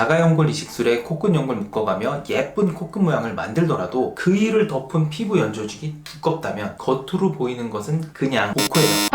자가연골 이식술에 코끝 연골 묶어가며 예쁜 코끝 모양을 만들더라도 그 일을 덮은 피부 연조직이 두껍다면 겉으로 보이는 것은 그냥 복코예요.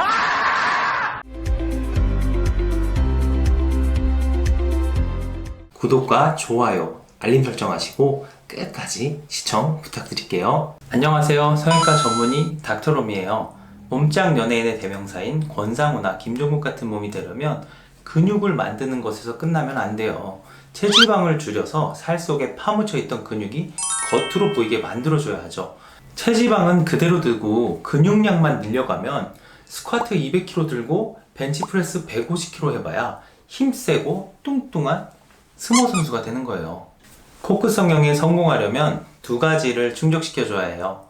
구독과 좋아요, 알림 설정하시고 끝까지 시청 부탁드릴게요. 안녕하세요. 성형외과 전문의 닥터롬이에요. 몸짱 연예인의 대명사인 권상우나 김종국 같은 몸이 되려면 근육을 만드는 것에서 끝나면 안 돼요. 체지방을 줄여서 살 속에 파묻혀 있던 근육이 겉으로 보이게 만들어줘야 하죠. 체지방은 그대로 두고 근육량만 늘려가면 스쿼트 200kg 들고 벤치프레스 150kg 해봐야 힘세고 뚱뚱한 스모 선수가 되는 거예요. 코끝 성형에 성공하려면 두 가지를 충족시켜줘야 해요.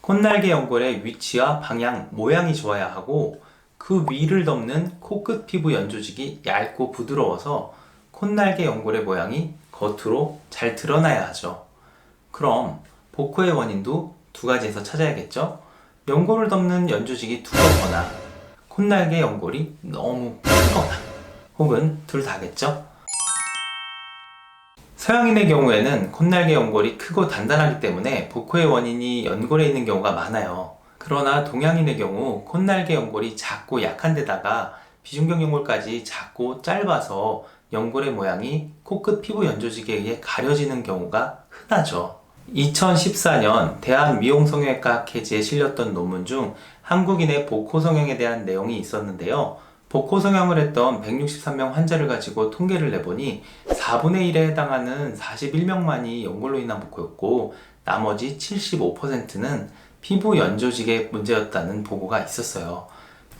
콧날개 연골의 위치와 방향, 모양이 좋아야 하고 그 위를 덮는 코끝 피부 연조직이 얇고 부드러워서 콧날개 연골의 모양이 겉으로 잘 드러나야 하죠. 그럼 복코의 원인도 두 가지에서 찾아야겠죠? 연골을 덮는 연조직이 두껍거나 콧날개 연골이 너무 크거나 혹은 둘 다겠죠? 서양인의 경우에는 콧날개 연골이 크고 단단하기 때문에 복코의 원인이 연골에 있는 경우가 많아요. 그러나 동양인의 경우 콧날개 연골이 작고 약한 데다가 비중격 연골까지 작고 짧아서 연골의 모양이 코끝 피부 연조직에 의해 가려지는 경우가 흔하죠. 2014년 대한 미용성형외과 학회지에 실렸던 논문 중 한국인의 복코 성형에 대한 내용이 있었는데요. 복코 성형을 했던 163명 환자를 가지고 통계를 내보니 4분의 1에 해당하는 41명만이 연골로 인한 복코였고 나머지 75%는 피부 연조직의 문제였다는 보고가 있었어요.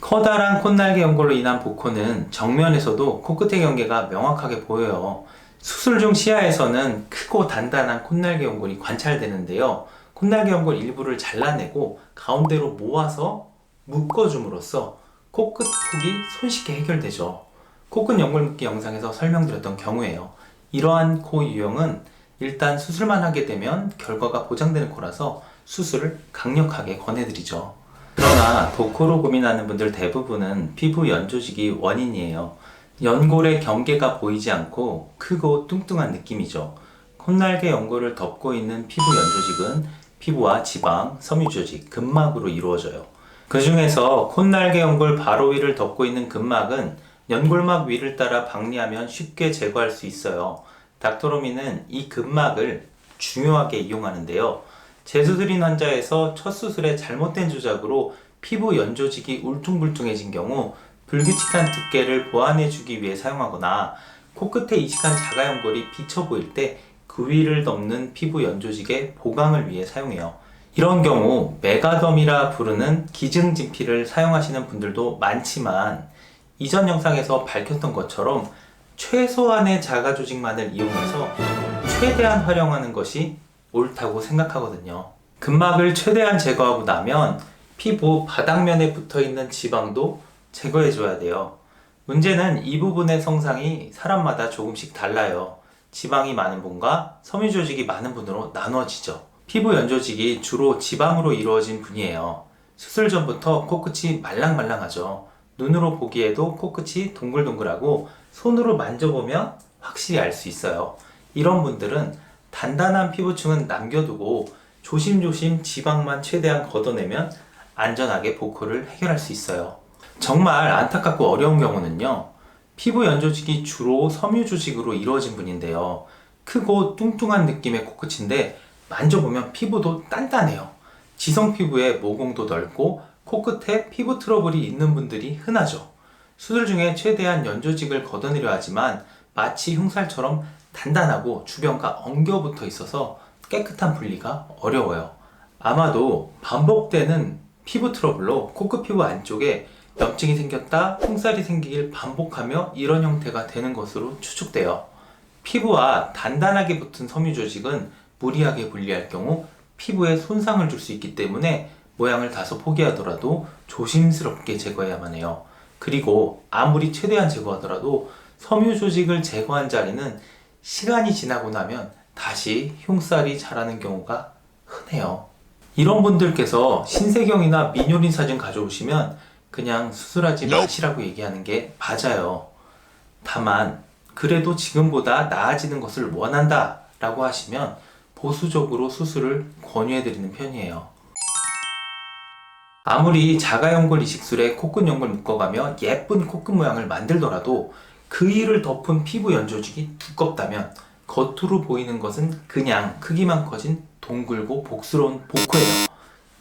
커다란 콧날개 연골로 인한 복코는 정면에서도 코끝의 경계가 명확하게 보여요. 수술 중 시야에서는 크고 단단한 콧날개 연골이 관찰되는데요. 콧날개 연골 일부를 잘라내고 가운데로 모아서 묶어줌으로써 코끝 폭이 손쉽게 해결되죠. 코끝 연골 묶기 영상에서 설명드렸던 경우에요. 이러한 코 유형은 일단 수술만 하게 되면 결과가 보장되는 코라서 수술을 강력하게 권해드리죠. 그러나 복코로 고민하는 분들 대부분은 피부 연조직이 원인이에요. 연골의 경계가 보이지 않고 크고 뚱뚱한 느낌이죠. 콧날개 연골을 덮고 있는 피부 연조직은 피부와 지방, 섬유조직, 근막으로 이루어져요. 그 중에서 콧날개 연골 바로 위를 덮고 있는 근막은 연골막 위를 따라 박리하면 쉽게 제거할 수 있어요. 닥터로미는 이 근막을 중요하게 이용하는데요. 재수술인 환자에서 첫 수술에 잘못된 조작으로 피부 연조직이 울퉁불퉁해진 경우 불규칙한 두께를 보완해주기 위해 사용하거나 코끝에 이식한 자가연골이 비쳐 보일 때 그 위를 덮는 피부 연조직의 보강을 위해 사용해요. 이런 경우 메가덤이라 부르는 기증진피를 사용하시는 분들도 많지만 이전 영상에서 밝혔던 것처럼 최소한의 자가 조직만을 이용해서 최대한 활용하는 것이 옳다고 생각하거든요. 근막을 최대한 제거하고 나면 피부 바닥면에 붙어 있는 지방도 제거해줘야 돼요. 문제는 이 부분의 성상이 사람마다 조금씩 달라요. 지방이 많은 분과 섬유 조직이 많은 분으로 나눠지죠. 피부 연조직이 주로 지방으로 이루어진 분이에요. 수술 전부터 코끝이 말랑말랑하죠. 눈으로 보기에도 코끝이 동글동글하고 손으로 만져보면 확실히 알 수 있어요. 이런 분들은 단단한 피부층은 남겨두고 조심조심 지방만 최대한 걷어내면 안전하게 복코를 해결할 수 있어요. 정말 안타깝고 어려운 경우는요. 피부 연조직이 주로 섬유 조직으로 이루어진 분인데요. 크고 뚱뚱한 느낌의 코끝인데 만져보면 피부도 단단해요. 지성 피부에 모공도 넓고 코끝에 피부 트러블이 있는 분들이 흔하죠. 수술 중에 최대한 연조직을 걷어내려 하지만 마치 흉살처럼 단단하고 주변과 엉겨붙어 있어서 깨끗한 분리가 어려워요. 아마도 반복되는 피부 트러블로 코끝 피부 안쪽에 염증이 생겼다, 흉살이 생기길 반복하며 이런 형태가 되는 것으로 추측돼요. 피부와 단단하게 붙은 섬유 조직은 무리하게 분리할 경우 피부에 손상을 줄 수 있기 때문에 모양을 다소 포기하더라도 조심스럽게 제거해야만 해요. 그리고 아무리 최대한 제거하더라도 섬유 조직을 제거한 자리는 시간이 지나고 나면 다시 흉살이 자라는 경우가 흔해요. 이런 분들께서 신세경이나 민효린 사진 가져오시면 그냥 수술하지 마시라고 얘기하는 게 맞아요. 다만 그래도 지금보다 나아지는 것을 원한다 라고 하시면 보수적으로 수술을 권유해 드리는 편이에요. 아무리 자가연골 이식술에 코끝 연골 묶어가며 예쁜 코끝 모양을 만들더라도 그 일을 덮은 피부 연조직이 두껍다면 겉으로 보이는 것은 그냥 크기만 커진 동글고 복스러운 복코예요.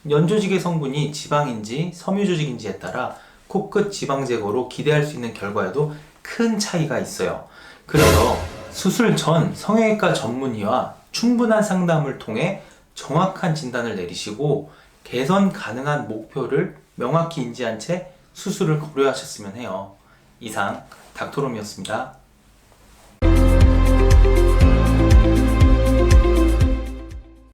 연조직의 성분이 지방인지 섬유조직인지에 따라 코끝 지방 제거로 기대할 수 있는 결과에도 큰 차이가 있어요. 그래서 수술 전 성형외과 전문의와 충분한 상담을 통해 정확한 진단을 내리시고 개선 가능한 목표를 명확히 인지한 채 수술을 고려하셨으면 해요. 이상 닥터롬이었습니다.